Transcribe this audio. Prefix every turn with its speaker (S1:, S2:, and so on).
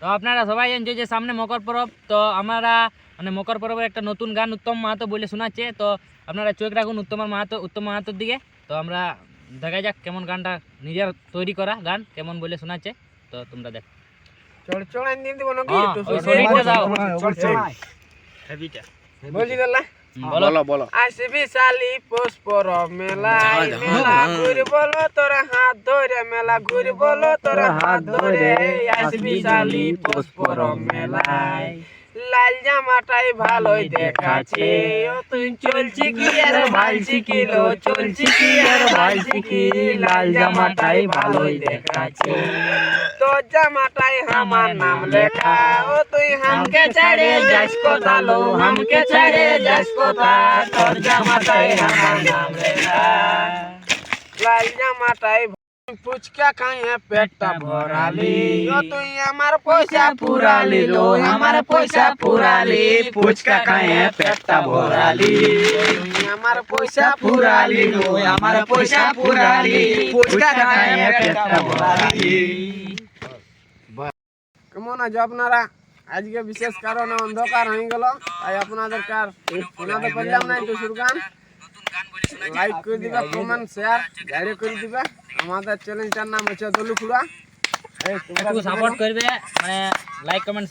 S1: তো আপনারা সবাই জানছো যে সামনে মকর পরব। তো আমরা মানে মকর পরবের একটা নতুন গান উত্তম মাহাতো বলে শোনাচ্ছে। তো আপনারা চোখ রাখুন উত্তম মাহাতো উত্তম মাহাতোর দিকে। তো আমরা দেখা যাক কেমন গানটা নিজের তৈরি করা গান কেমন বলে শোনাচ্ছে। তো তোমরা দেখো।
S2: চড়চড়াই দিয়ে
S1: বলো।
S3: বলো
S2: আসবি মেলায় মেলা ঘুরি বলো তোর হাত ধরে মেলা ঘুরি বলো তোর হাত ধরে আসবি শালি পুষ্পর মেলায়। লাল জামাটাই ভালোই দেখাচ্ছে। ও তুই চলছি কি আর ভালছি কি লো চলছি কি আর ভালছি কি লাল জামাটাই ভালোই দেখাচ্ছে। তোর জামাটাই আমার নাম লেখা ও তুই হামকে ছেড়ে যাস কোথা লো হামকে ছেড়ে যাস কোথা তোর জামাটাই আমার নাম লেখা লাল জামাটাই ফুচকা খাইয়ে পেটটা ভরালি ও তুই আমার পয়সা পুরালি লো আমার পয়সা পুরালি ফুচকা খাইয়ে পেটটা ভরালি তুই আমার পয়সা পুরালি লো আমার পয়সা পুরালি ফুচকা খাইয়ে পেটটা ভরালি কেমন আছো আপনারা? আজকে বিশেষ কারণে অন্ধকার হয়ে গেল তাই আপনাদের আর শোনাতে পারলাম না একটু সুরগান লাইক করে দিবে কমেন্ট শেয়ার জারি করে দিবে। আমাদের চ্যানেলটার নাম হচ্ছে দলুখুড়া।
S1: সাপোর্ট করবে মানে লাইক কমেন্ট